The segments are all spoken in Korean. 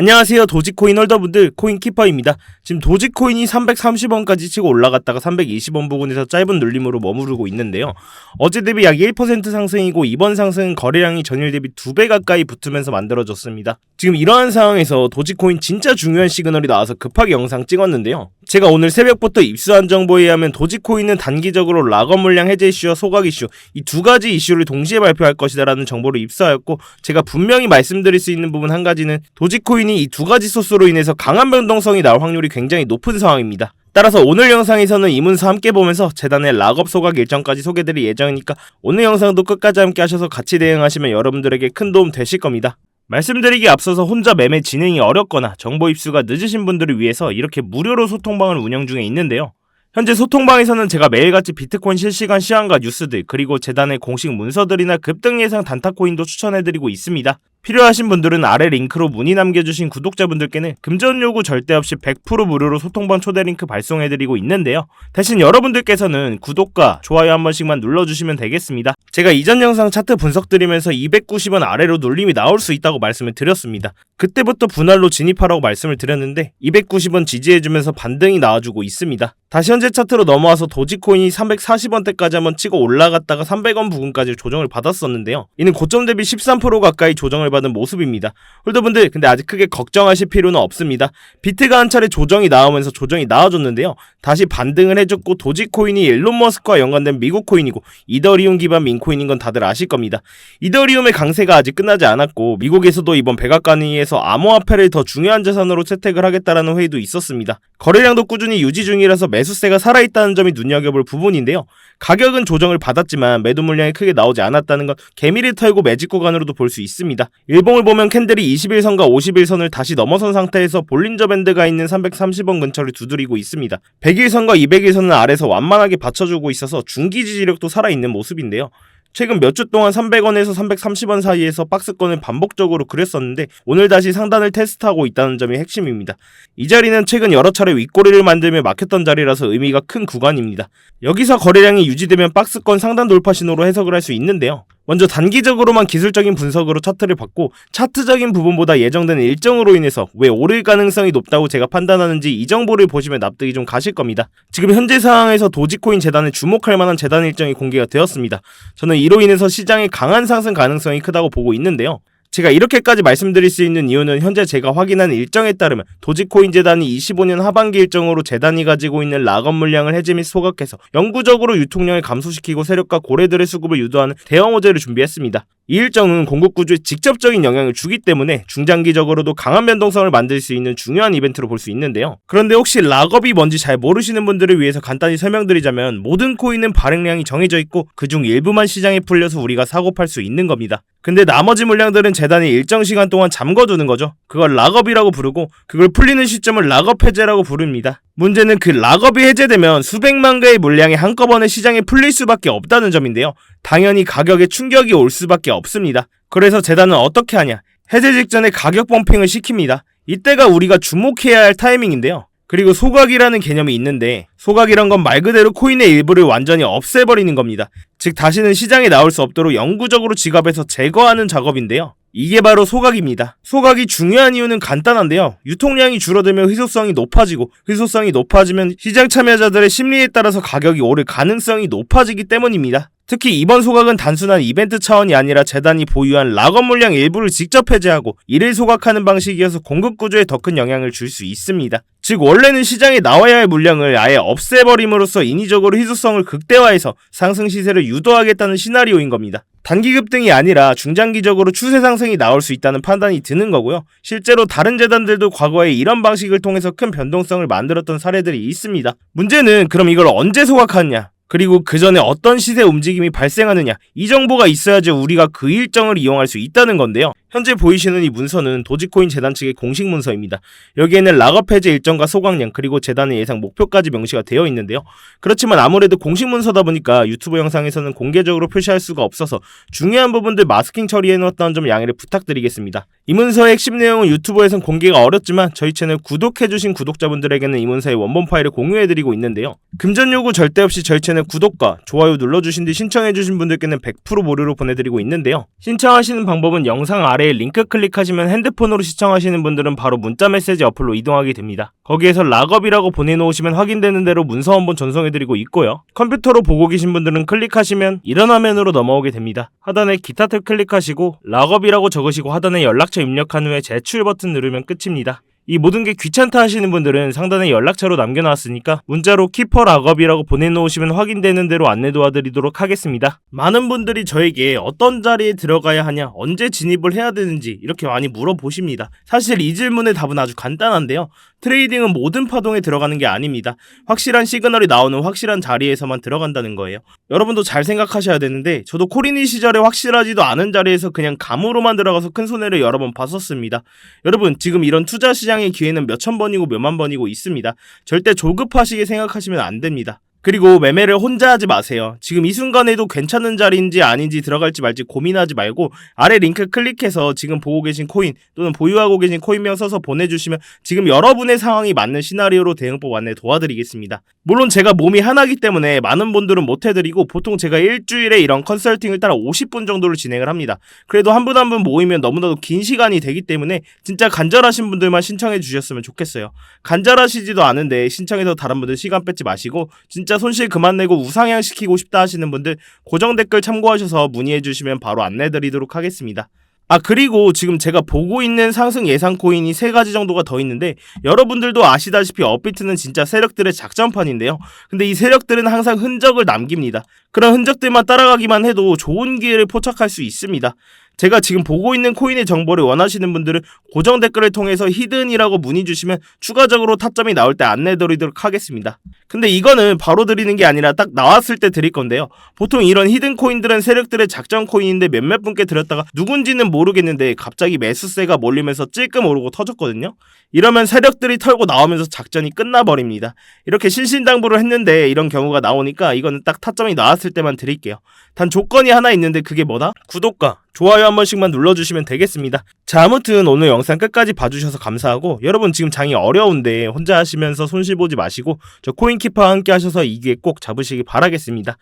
안녕하세요 도지코인 홀더분들 코인키퍼입니다. 지금 도지코인이 330원까지 치고 올라갔다가 320원 부근에서 짧은 눌림으로 머무르고 있는데요. 어제 대비 약 1% 상승이고 이번 상승은 거래량이 전일 대비 2배 가까이 붙으면서 만들어졌습니다. 지금 이러한 상황에서 도지코인 진짜 중요한 시그널이 나와서 급하게 영상 찍었는데요. 제가 오늘 새벽부터 입수한 정보에 의하면 도지코인은 단기적으로 락업 물량 해제 이슈와 소각 이슈 이 두 가지 이슈를 동시에 발표할 것이다라는 정보를 입수하였고 제가 분명히 말씀드릴 수 있는 부분 한 가지는 도지코인이 이 두 가지 소스로 인해서 강한 변동성이 나올 확률이 굉장히 높은 상황입니다. 따라서 오늘 영상에서는 이 문서 함께 보면서 재단의 락업 소각 일정까지 소개드릴 예정이니까 오늘 영상도 끝까지 함께 하셔서 같이 대응하시면 여러분들에게 큰 도움 되실 겁니다. 말씀드리기 앞서서 혼자 매매 진행이 어렵거나 정보 입수가 늦으신 분들을 위해서 이렇게 무료로 소통방을 운영 중에 있는데요. 현재 소통방에서는 제가 매일같이 비트코인 실시간 시황과 뉴스들 그리고 재단의 공식 문서들이나 급등 예상 단타코인도 추천해드리고 있습니다. 필요하신 분들은 아래 링크로 문의 남겨주신 구독자분들께는 금전 요구 절대 없이 100% 무료로 소통방 초대 링크 발송해드리고 있는데요. 대신 여러분들께서는 구독과 좋아요 한 번씩만 눌러주시면 되겠습니다. 제가 이전 영상 차트 분석 드리면서 290원 아래로 눌림이 나올 수 있다고 말씀을 드렸습니다. 그때부터 분할로 진입하라고 말씀을 드렸는데 290원 지지해주면서 반등이 나와주고 있습니다. 다시 현재 차트로 넘어와서 도지코인이 340원대까지 한번 치고 올라갔다가 300원 부근까지 조정을 받았었는데요. 이는 고점 대비 13% 가까이 조정을 받은 모습입니다. 홀더분들 근데 아직 크게 걱정하실 필요는 없습니다. 비트가 한 차례 조정이 나오면서 조정이 나와줬는데요. 다시 반등을 해줬고 도지코인이 일론 머스크와 연관된 미국 코인이고 이더리움 기반 민코인인 건 다들 아실 겁니다. 이더리움의 강세가 아직 끝나지 않았고 미국에서도 이번 백악관회의에서 암호화폐를 더 중요한 자산으로 채택을 하겠다라는 회의도 있었습니다. 거래량도 꾸준히 유지 중이라서 매수세가 살아있다는 점이 눈여겨볼 부분인데요. 가격은 조정을 받았지만 매도 물량이 크게 나오지 않았다는 건 개미를 털고 매직 구간으로도 볼 수 있습니다. 일봉을 보면 캔들이 21선과 51선을 다시 넘어선 상태에서 볼린저 밴드가 있는 330원 근처를 두드리고 있습니다. 100일선과 200일선은 아래서 완만하게 받쳐주고 있어서 중기 지지력도 살아있는 모습인데요. 최근 몇 주 동안 300원에서 330원 사이에서 박스권을 반복적으로 그렸었는데 오늘 다시 상단을 테스트하고 있다는 점이 핵심입니다. 이 자리는 최근 여러 차례 윗꼬리를 만들며 막혔던 자리라서 의미가 큰 구간입니다. 여기서 거래량이 유지되면 박스권 상단 돌파 신호로 해석을 할 수 있는데요. 먼저 단기적으로만 기술적인 분석으로 차트를 봤고 차트적인 부분보다 예정된 일정으로 인해서 왜 오를 가능성이 높다고 제가 판단하는지 이 정보를 보시면 납득이 좀 가실 겁니다. 지금 현재 상황에서 도지코인 재단에 주목할 만한 재단 일정이 공개가 되었습니다. 저는 이로 인해서 시장의 강한 상승 가능성이 크다고 보고 있는데요. 제가 이렇게까지 말씀드릴 수 있는 이유는 현재 제가 확인한 일정에 따르면 도지코인 재단이 25년 하반기 일정으로 재단이 가지고 있는 락업 물량을 해지 및 소각해서 영구적으로 유통량을 감소시키고 세력과 고래들의 수급을 유도하는 대형 호재를 준비했습니다. 이 일정은 공급 구조에 직접적인 영향을 주기 때문에 중장기적으로도 강한 변동성을 만들 수 있는 중요한 이벤트로 볼 수 있는데요. 그런데 혹시 락업이 뭔지 잘 모르시는 분들을 위해서 간단히 설명드리자면 모든 코인은 발행량이 정해져 있고 그중 일부만 시장에 풀려서 우리가 사고 팔 수 있는 겁니다. 근데 나머지 물량들은 재단이 일정 시간 동안 잠궈두는 거죠. 그걸 락업이라고 부르고 그걸 풀리는 시점을 락업 해제라고 부릅니다. 문제는 그 락업이 해제되면 수백만 개의 물량이 한꺼번에 시장에 풀릴 수밖에 없다는 점인데요. 당연히 가격에 충격이 올 수밖에 없습니다. 그래서 재단은 어떻게 하냐? 해제 직전에 가격 펌핑을 시킵니다. 이때가 우리가 주목해야 할 타이밍인데요. 그리고 소각이라는 개념이 있는데 소각이란 건 말 그대로 코인의 일부를 완전히 없애버리는 겁니다. 즉 다시는 시장에 나올 수 없도록 영구적으로 지갑에서 제거하는 작업인데요. 이게 바로 소각입니다. 소각이 중요한 이유는 간단한데요. 유통량이 줄어들면 희소성이 높아지고 희소성이 높아지면 시장 참여자들의 심리에 따라서 가격이 오를 가능성이 높아지기 때문입니다. 특히 이번 소각은 단순한 이벤트 차원이 아니라 재단이 보유한 락업 물량 일부를 직접 해제하고 이를 소각하는 방식이어서 공급 구조에 더 큰 영향을 줄 수 있습니다. 즉 원래는 시장에 나와야 할 물량을 아예 없애버림으로써 인위적으로 희소성을 극대화해서 상승 시세를 유도하겠다는 시나리오인 겁니다. 단기 급 등이 아니라 중장기적으로 추세 상승이 나올 수 있다는 판단이 드는 거고요. 실제로 다른 재단들도 과거에 이런 방식을 통해서 큰 변동성을 만들었던 사례들이 있습니다. 문제는 그럼 이걸 언제 소각하느냐? 그리고 그 전에 어떤 시세 움직임이 발생하느냐 이 정보가 있어야지 우리가 그 일정을 이용할 수 있다는 건데요. 현재 보이시는 이 문서는 도지코인 재단 측의 공식 문서입니다. 여기에는 락업 해제 일정과 소각량 그리고 재단의 예상 목표까지 명시가 되어 있는데요. 그렇지만 아무래도 공식 문서다 보니까 유튜브 영상에서는 공개적으로 표시할 수가 없어서 중요한 부분들 마스킹 처리해 놓았다는 점 양해를 부탁드리겠습니다. 이 문서의 핵심 내용은 유튜브에선 공개가 어렵지만 저희 채널 구독해주신 구독자분들에게는 이 문서의 원본 파일을 공유해드리고 있는데요. 금전 요구 절대 없이 저희 채널 구독과 좋아요 눌러주신 뒤 신청해주신 분들께는 100% 무료로 보내드리고 있는데요. 신청하시는 방법은 영상 아래 아래에 링크 클릭하시면 핸드폰으로 시청하시는 분들은 바로 문자 메시지 어플로 이동하게 됩니다. 거기에서 락업이라고 보내놓으시면 확인되는 대로 문서 한번 전송해드리고 있고요. 컴퓨터로 보고 계신 분들은 클릭하시면 이런 화면으로 넘어오게 됩니다. 하단에 기타 탭 클릭하시고 락업이라고 적으시고 하단에 연락처 입력한 후에 제출 버튼 누르면 끝입니다. 이 모든 게 귀찮다 하시는 분들은 상단에 연락처로 남겨놨으니까 문자로 키퍼 락업이라고 보내놓으시면 확인되는 대로 안내 도와드리도록 하겠습니다. 많은 분들이 저에게 어떤 자리에 들어가야 하냐, 언제 진입을 해야 되는지 이렇게 많이 물어보십니다. 사실 이 질문의 답은 아주 간단한데요. 트레이딩은 모든 파동에 들어가는 게 아닙니다. 확실한 시그널이 나오는 확실한 자리에서만 들어간다는 거예요. 여러분도 잘 생각하셔야 되는데 저도 코리니 시절에 확실하지도 않은 자리에서 그냥 감으로만 들어가서 큰 손해를 여러 번 봤었습니다. 여러분 지금 이런 투자 시장의 기회는 몇천 번이고 몇만 번이고 있습니다. 절대 조급하시게 생각하시면 안 됩니다. 그리고 매매를 혼자 하지 마세요. 지금 이 순간에도 괜찮은 자리인지 아닌지 들어갈지 말지 고민하지 말고 아래 링크 클릭해서 지금 보고 계신 코인 또는 보유하고 계신 코인명 써서 보내주시면 지금 여러분의 상황이 맞는 시나리오로 대응법 안내 도와드리겠습니다. 물론 제가 몸이 하나기 때문에 많은 분들은 못 해드리고 보통 제가 일주일에 이런 컨설팅을 따라 50분 정도를 진행을 합니다. 그래도 한 분 한 분 모이면 너무나도 긴 시간이 되기 때문에 진짜 간절하신 분들만 신청해 주셨으면 좋겠어요. 간절하시지도 않은데 신청해서 다른 분들 시간 뺏지 마시고 진짜 손실 그만 내고 우상향 시키고 싶다 하시는 분들 고정 댓글 참고하셔서 문의해 주시면 바로 안내 드리도록 하겠습니다. 아 그리고 지금 제가 보고 있는 상승 예상 코인이 세 가지 정도가 더 있는데 여러분들도 아시다시피 업비트는 진짜 세력들의 작전판인데요. 근데 이 세력들은 항상 흔적을 남깁니다. 그런 흔적들만 따라가기만 해도 좋은 기회를 포착할 수 있습니다. 제가 지금 보고 있는 코인의 정보를 원하시는 분들은 고정 댓글을 통해서 히든이라고 문의 주시면 추가적으로 타점이 나올 때 안내 드리도록 하겠습니다. 근데 이거는 바로 드리는 게 아니라 딱 나왔을 때 드릴 건데요. 보통 이런 히든 코인들은 세력들의 작전 코인인데 몇몇 분께 드렸다가 누군지는 모르겠는데 갑자기 매수세가 몰리면서 찔끔 오르고 터졌거든요. 이러면 세력들이 털고 나오면서 작전이 끝나버립니다. 이렇게 신신당부를 했는데 이런 경우가 나오니까 이거는 딱 타점이 나왔을 때만 드릴게요. 단 조건이 하나 있는데 그게 뭐다? 구독과 좋아요 한 번씩만 눌러주시면 되겠습니다. 자 아무튼 오늘 영상 끝까지 봐주셔서 감사하고 여러분 지금 장이 어려운데 혼자 하시면서 손실 보지 마시고 저 코인키퍼와 함께 하셔서 이 기회 꼭 잡으시기 바라겠습니다.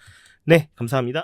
네 감사합니다.